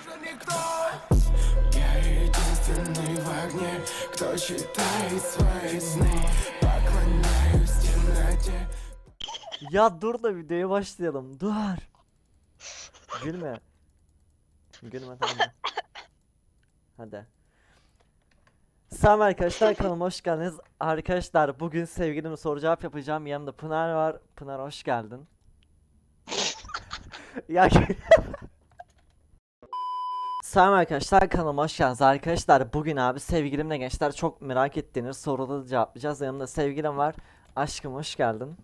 уже никто Я единственный в огне Кто читает свои сны Поклоняюсь темноте Ya dur da videoya başlayalım. Dur. Gülme. Gülme tamam mı? Hadi. Selam arkadaşlar kanalıma hoş geldiniz. Arkadaşlar bugün sevgilime soru cevap yapacağım. Yanımda Pınar var. Pınar hoş geldin. ya Selam arkadaşlar kanalıma hoş geldiniz. Arkadaşlar bugün abi sevgilimle gençler çok merak ettiğiniz soruları cevaplayacağız. Yanımda sevgilim var. Aşkım hoş geldin.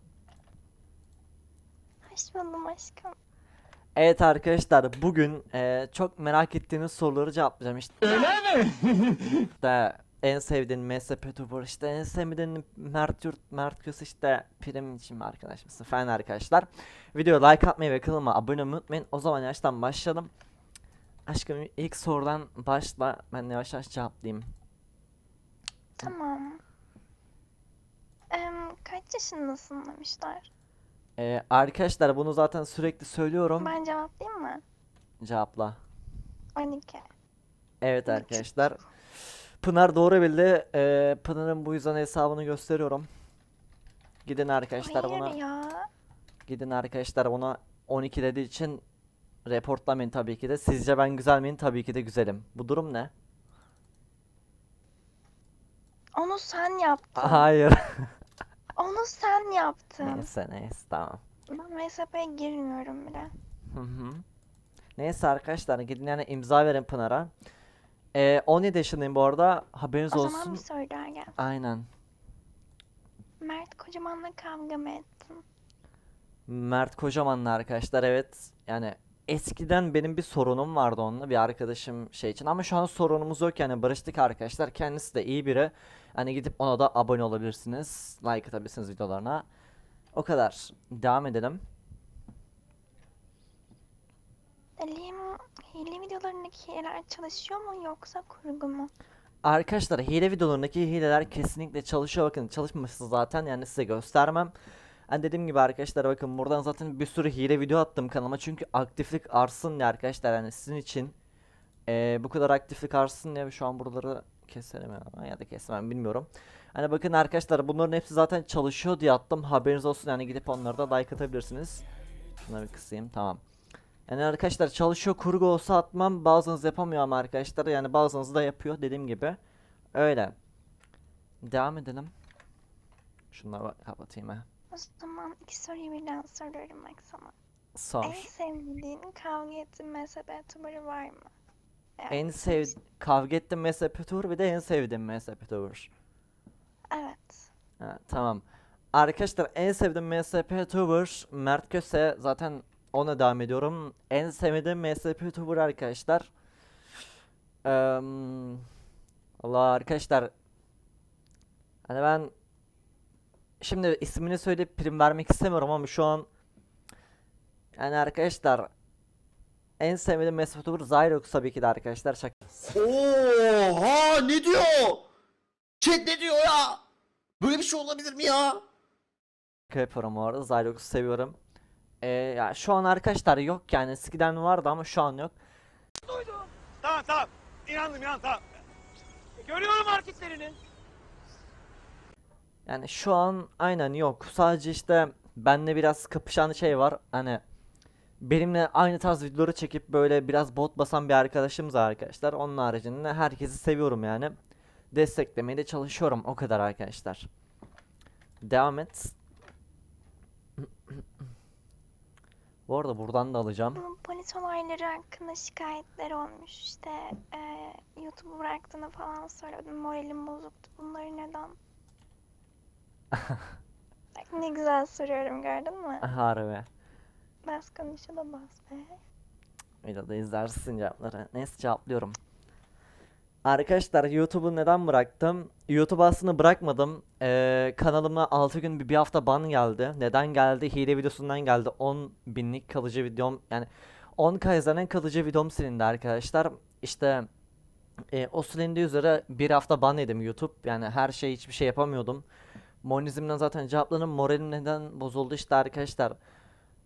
Hoş buldum aşkım. Evet arkadaşlar bugün eee, çok merak ettiğiniz soruları cevaplayacağım işte. Öyle mi? işte en sevdiğin MSP Tuber işte en sevdiğin Mert Yurt, Mert Köse işte prim için mi arkadaş mısın falan arkadaşlar. Videoya like atmayı ve kanalıma abone olmayı unutmayın. O zaman yavaştan başlayalım. Aşkım ilk sorudan başla ben yavaş yavaş cevaplayayım. Tamam. Em, kaç yaşındasın demişler. Eee, arkadaşlar bunu zaten sürekli söylüyorum. Ben cevaplayayım mı? Cevapla. 12. Evet arkadaşlar. Pınar doğru bildi. Ee, Pınar'ın bu yüzden hesabını gösteriyorum. Gidin arkadaşlar Hayır buna. ya. Gidin arkadaşlar buna 12 dediği için reportlamayın tabii ki de. Sizce ben güzel miyim? Tabii ki de güzelim. Bu durum ne? Onu sen yaptın. Hayır. Onu sen yaptın. Neyse neyse tamam. Ben MSP'ye girmiyorum bile. Hı hı. Neyse arkadaşlar gidin yani imza verin Pınar'a. Ee, 17 yaşındayım bu arada. Haberiniz O olsun. zaman bir soru daha gel. Aynen. Mert Kocaman'la kavga mı ettin? Mert Kocaman'la arkadaşlar evet yani eskiden benim bir sorunum vardı onunla bir arkadaşım şey için. Ama şu an sorunumuz yok yani. Barıştık arkadaşlar. Kendisi de iyi biri. Hani gidip ona da abone olabilirsiniz. Like atabilirsiniz videolarına. O kadar. Devam edelim. Ali'nin hile videolarındaki hileler çalışıyor mu yoksa kurgu mu? arkadaşlar hile videolarındaki hileler kesinlikle çalışıyor. Bakın çalışmaması zaten yani size göstermem Hani dediğim gibi arkadaşlar bakın buradan zaten bir sürü hile video attım kanalıma çünkü aktiflik artsın diye arkadaşlar yani sizin için Ee, bu kadar aktiflik artsın diye şu an buraları keselim ya, ya da kesemem bilmiyorum. Hani bakın arkadaşlar bunların hepsi zaten çalışıyor diye attım haberiniz olsun yani gidip onlara da like atabilirsiniz. Şuna bir kısayım tamam. Yani arkadaşlar çalışıyor kurgu olsa atmam bazınız yapamıyor ama arkadaşlar yani bazınız da yapıyor dediğim gibi. Öyle. Devam edelim. Şunları kapatayım ha. O zaman iki soruyu birden soruyorum bak sana. Sor. En sevdiğin kavga ettiğin MSP tubarı var mı? Eğer En sev kavga ettim MSP Tour bir de en sevdiğim MSP Tour. Evet. Ha, tamam. Arkadaşlar en sevdiğim MSP Tuber Mert Köse zaten ona devam ediyorum. En sevdiğim MSP Tuber arkadaşlar. Eee Allah arkadaşlar. Hani ben şimdi ismini söyleyip prim vermek istemiyorum ama şu an yani arkadaşlar en sevdiğim MSP Tuber Zyrox tabii ki de arkadaşlar. Şaka Oha ne diyor? Chat ne diyor ya? Böyle bir şey olabilir mi ya? Şaka yapıyorum bu arada. Zyrox'u seviyorum. Ee, ya şu an arkadaşlar yok yani eskiden vardı ama şu an yok. Tamam tamam. İnandım inandım tamam. Görüyorum hareketlerini. Yani şu an aynen yok. Sadece işte benle biraz kapışan şey var. Hani benimle aynı tarz videoları çekip böyle biraz bot basan bir arkadaşımız var arkadaşlar. Onun haricinde herkesi seviyorum yani. Desteklemeye de çalışıyorum. O kadar arkadaşlar. Devam et. Bu arada buradan da alacağım. Polis olayları hakkında şikayetler olmuş. İşte e, YouTube'u bıraktığını falan söyledim. Moralim bozuktu. Bunları neden? Bak ne güzel soruyorum gördün mü? Harbi. Bas konuşa da bas be. Videoda izlersin cevapları. Neyse cevaplıyorum. Arkadaşlar YouTube'u neden bıraktım? YouTube aslında bırakmadım. Ee, kanalıma 6 gün bir, bir hafta ban geldi. Neden geldi? Hile videosundan geldi. 10 binlik kalıcı videom yani 10k izlenen kalıcı videom silindi arkadaşlar. İşte e, o silindiği üzere bir hafta ban yedim YouTube. Yani her şey hiçbir şey yapamıyordum. Monizmden zaten cevapladım. Moralim neden bozuldu işte arkadaşlar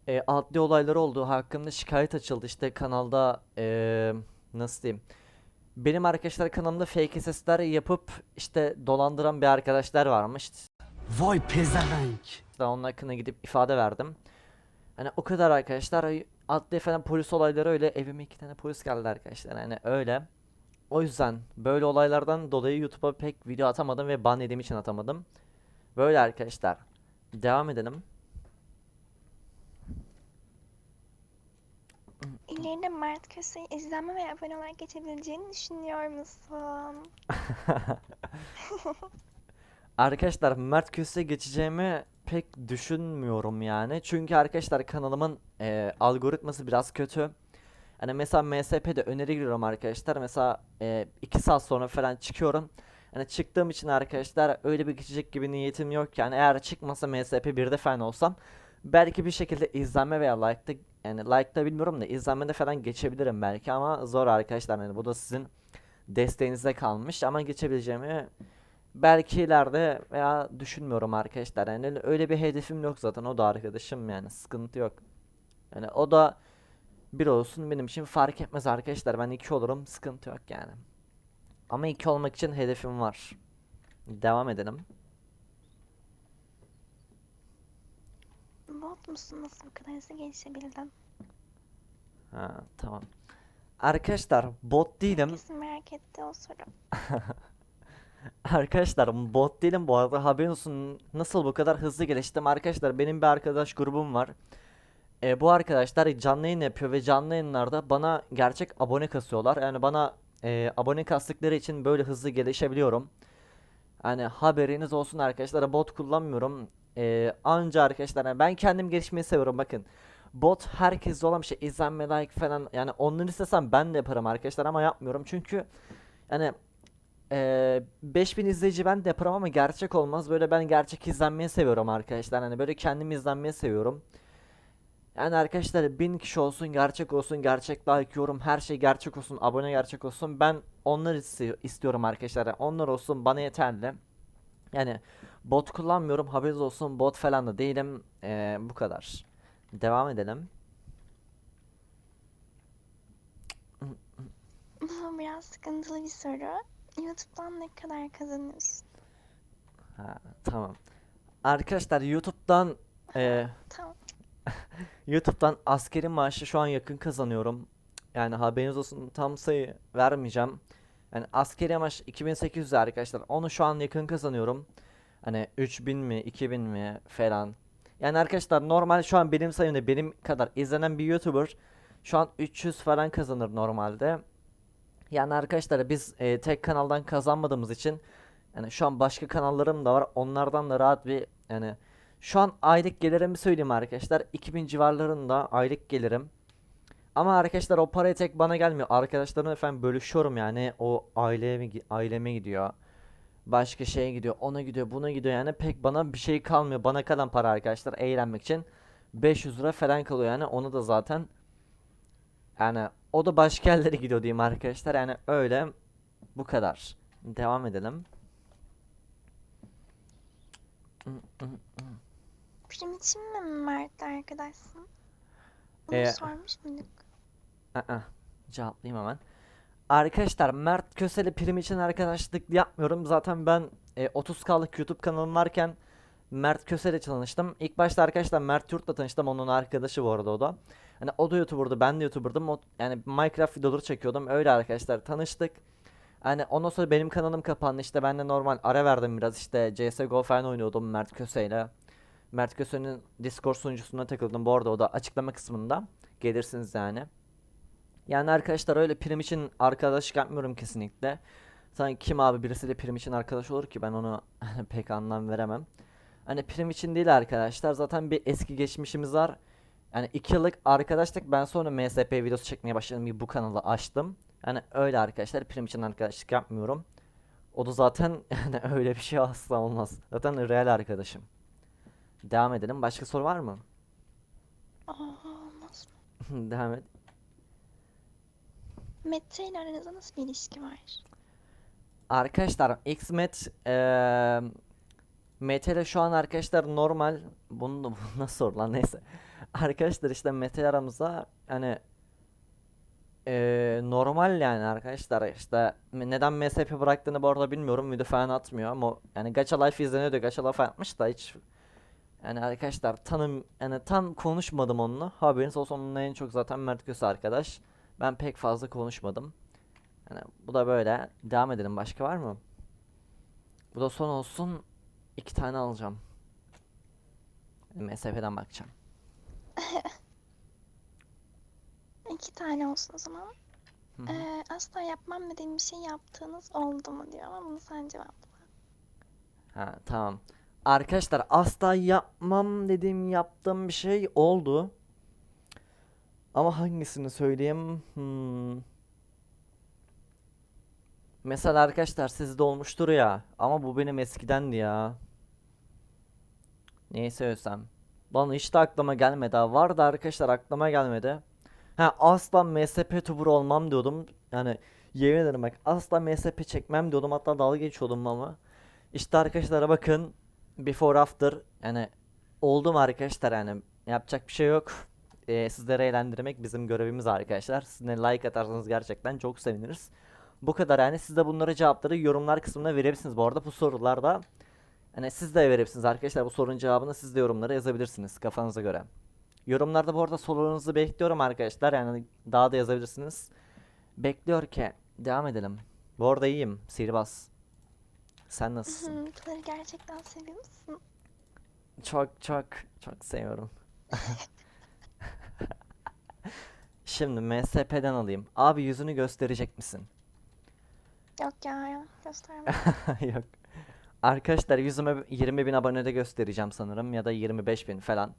e, adli olaylar olduğu hakkında şikayet açıldı işte kanalda e, nasıl diyeyim? Benim arkadaşlar kanalımda fake SS'ler yapıp işte dolandıran bir arkadaşlar varmış. Vay pezevenk. İşte onun hakkında gidip ifade verdim. Hani o kadar arkadaşlar adli falan polis olayları öyle evime iki tane polis geldi arkadaşlar hani öyle. O yüzden böyle olaylardan dolayı YouTube'a pek video atamadım ve ban yediğim için atamadım. Böyle arkadaşlar. Devam edelim. İleride Mert Köse'yi izlenme ve abone olarak geçebileceğini düşünüyor musun? Arkadaşlar Mert Köse geçeceğimi pek düşünmüyorum yani. Çünkü arkadaşlar kanalımın eee, algoritması biraz kötü. Hani mesela MSP'de öneri giriyorum arkadaşlar. Mesela 2 saat sonra falan çıkıyorum. Hani çıktığım için arkadaşlar öyle bir geçecek gibi niyetim yok. Yani eğer çıkmasa MSP 1'de falan olsam belki bir şekilde izlenme veya like'da yani like'da bilmiyorum da izlenmede falan geçebilirim belki ama zor arkadaşlar. Yani bu da sizin desteğinize kalmış ama geçebileceğimi belki ileride veya düşünmüyorum arkadaşlar. Yani öyle bir hedefim yok zaten. O da arkadaşım yani sıkıntı yok. Yani o da bir olsun benim için fark etmez arkadaşlar. Ben iki olurum sıkıntı yok yani. Ama iki olmak için hedefim var. Devam edelim. Bot musun? Nasıl bu kadar hızlı gelişebildin? Ha tamam. Arkadaşlar bot değilim. Kesin merak etti o soru. Arkadaşlar bot değilim bu arada haberin olsun nasıl bu kadar hızlı geliştim arkadaşlar benim bir arkadaş grubum var E, bu arkadaşlar canlı yayın yapıyor ve canlı yayınlarda bana gerçek abone kasıyorlar yani bana e, abone kastıkları için böyle hızlı gelişebiliyorum Yani haberiniz olsun arkadaşlar bot kullanmıyorum E, anca arkadaşlar yani ben kendim gelişmeyi seviyorum bakın Bot herkeste olan bir şey izlenme like falan yani onları istesem ben de yaparım arkadaşlar ama yapmıyorum çünkü yani ee, 5000 izleyici ben de yaparım ama gerçek olmaz. Böyle ben gerçek izlenmeyi seviyorum arkadaşlar. Hani böyle kendim izlenmeyi seviyorum. Yani arkadaşlar 1000 kişi olsun, gerçek olsun, gerçek like yorum, her şey gerçek olsun, abone gerçek olsun. Ben onları isti- istiyorum arkadaşlar. Yani onlar olsun bana yeterli. Yani bot kullanmıyorum. Haberiniz olsun. Bot falan da değilim. Ee, bu kadar. Devam edelim. Bu biraz sıkıntılı bir soru. YouTube'dan ne kadar kazanıyorsun? Ha, tamam. Arkadaşlar YouTube'dan ee, Tamam. YouTube'dan askeri maaşı şu an yakın kazanıyorum. Yani haberiniz olsun tam sayı vermeyeceğim. Yani askeri maaş 2800 arkadaşlar. Onu şu an yakın kazanıyorum. Hani 3000 mi 2000 mi falan. Yani arkadaşlar normal şu an benim sayımda benim kadar izlenen bir YouTuber şu an 300 falan kazanır normalde. Yani arkadaşlar biz e, tek kanaldan kazanmadığımız için yani şu an başka kanallarım da var. Onlardan da rahat bir yani şu an aylık gelirimi söyleyeyim arkadaşlar. 2000 civarlarında aylık gelirim. Ama arkadaşlar o parayı tek bana gelmiyor. Arkadaşlarımla efendim bölüşüyorum yani. O gi- aileme gidiyor. Başka şeye gidiyor. Ona gidiyor, buna gidiyor yani. Pek bana bir şey kalmıyor. Bana kalan para arkadaşlar eğlenmek için 500 lira falan kalıyor yani. Onu da zaten yani o da başka yerlere gidiyor diyeyim arkadaşlar. Yani öyle bu kadar. Devam edelim. Prim için mi Mert'le arkadaşsın? Bunu Ee, sormuş muyduk? Aa, cevaplayayım hemen. Arkadaşlar Mert Kösel'e prim için arkadaşlık yapmıyorum. Zaten ben e, 30K'lık YouTube kanalım varken Mert Kösel'le tanıştım. İlk başta arkadaşlar Mert Yurt'la tanıştım. Onun arkadaşı bu arada o da. Hani o da YouTuber'dı, ben de YouTuber'dım. O, yani Minecraft videoları çekiyordum. Öyle arkadaşlar tanıştık. Hani ondan sonra benim kanalım kapandı. İşte ben de normal ara verdim biraz. İşte CSGO falan oynuyordum Mert Köse'yle. Mert Köse'nin Discord sunucusuna takıldım. Bu arada o da açıklama kısmında. Gelirsiniz yani. Yani arkadaşlar öyle prim için arkadaşlık yapmıyorum kesinlikle. Sanki kim abi birisiyle prim için arkadaş olur ki ben onu pek anlam veremem. Hani prim için değil arkadaşlar zaten bir eski geçmişimiz var. Yani 2 yıllık arkadaşlık ben sonra MSP videosu çekmeye başladım gibi bu kanalı açtım. Yani öyle arkadaşlar prim için arkadaşlık yapmıyorum. O da zaten yani öyle bir şey asla olmaz. Zaten real arkadaşım. Devam edelim. Başka soru var mı? Aa, olmaz mı? Devam et. Mete ile aranızda nasıl bir ilişki var? Arkadaşlar Xmet eee Mete şu an arkadaşlar normal bunu da nasıl sor lan neyse. Arkadaşlar işte Mete aramızda hani Ee, normal yani arkadaşlar işte neden MSP bıraktığını bu arada bilmiyorum video falan atmıyor ama yani Gacha Life izleniyordu Gacha Life atmış da hiç yani arkadaşlar tanım yani tam konuşmadım onunla haberiniz olsun onunla en çok zaten Mert Köse arkadaş ben pek fazla konuşmadım yani bu da böyle devam edelim başka var mı? Bu da son olsun iki tane alacağım MSP'den bakacağım İki tane olsun o zaman. Hı hı. Ee, asla yapmam dediğim bir şey yaptığınız oldu mu diyor ama bunu sen cevapla. Ha tamam. Arkadaşlar asla yapmam dediğim yaptığım bir şey oldu. Ama hangisini söyleyeyim? Hmm. Mesela arkadaşlar sizde olmuştur ya. Ama bu benim eskidendi ya. Neyi söylesem. Lan hiç de aklıma gelmedi ha. Vardı arkadaşlar aklıma gelmedi. Ha asla MSP tuber olmam diyordum. Yani yemin ederim bak asla MSP çekmem diyordum. Hatta dalga geçiyordum ama. İşte arkadaşlar bakın before after yani oldum arkadaşlar yani yapacak bir şey yok. Ee, sizleri eğlendirmek bizim görevimiz arkadaşlar. Siz de like atarsanız gerçekten çok seviniriz. Bu kadar yani siz de bunları cevapları yorumlar kısmına verebilirsiniz. Bu arada bu sorularda hani siz de verebilirsiniz arkadaşlar. Bu sorunun cevabını siz de yorumlara yazabilirsiniz kafanıza göre. Yorumlarda bu arada sorularınızı bekliyorum arkadaşlar. Yani daha da yazabilirsiniz. Bekliyor ki devam edelim. Bu arada iyiyim. Sihirbaz. Sen nasılsın? Hıntıları gerçekten seviyor musun? Çok çok çok seviyorum. Şimdi MSP'den alayım. Abi yüzünü gösterecek misin? Yok ya, ya gösterme. Yok. Arkadaşlar yüzüme 20 bin abonede göstereceğim sanırım ya da 25 bin falan.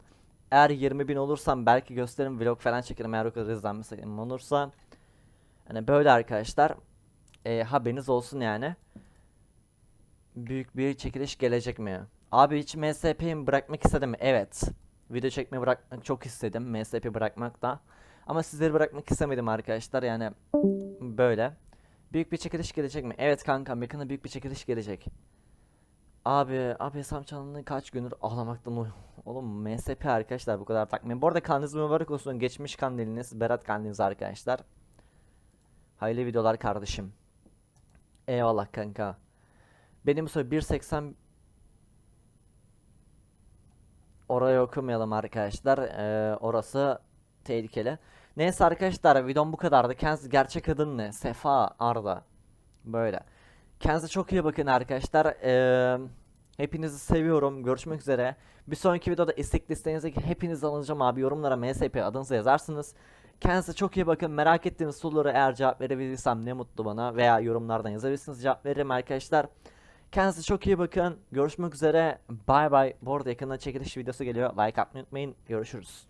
Eğer 20 bin olursam belki gösteririm vlog falan çekerim eğer o kadar izlenme sayım olursa. Hani böyle arkadaşlar. Ee, haberiniz olsun yani. Büyük bir çekiliş gelecek mi? Abi hiç MSP'yi bırakmak istedim? Evet. Video çekmeyi bırakmak çok istedim. MSP bırakmak da. Ama sizleri bırakmak istemedim arkadaşlar yani böyle. Büyük bir çekiliş gelecek mi? Evet kankam yakında büyük bir çekiliş gelecek. Abi, abi hesap çalındı kaç gündür ağlamaktan uy- Oğlum MSP arkadaşlar bu kadar takmayın. Bu arada kanalınız mübarek olsun. Geçmiş kandiliniz, Berat kandiliniz arkadaşlar. Hayırlı videolar kardeşim. Eyvallah kanka. Benim soy 1.80 Orayı okumayalım arkadaşlar. Ee, orası tehlikeli. Neyse arkadaşlar videom bu kadardı. Kendinize gerçek adın ne? Sefa Arda. Böyle. Kendinize çok iyi bakın arkadaşlar. Ee, hepinizi seviyorum. Görüşmek üzere. Bir sonraki videoda istek listenize hepinizi alacağım abi. Yorumlara MSP adınızı yazarsınız. Kendinize çok iyi bakın. Merak ettiğiniz sorulara eğer cevap verebilirsem ne mutlu bana. Veya yorumlardan yazabilirsiniz. Cevap veririm arkadaşlar. Kendinize çok iyi bakın. Görüşmek üzere. Bay bay. Bu arada yakında çekiliş videosu geliyor. Like atmayı unutmayın. Görüşürüz.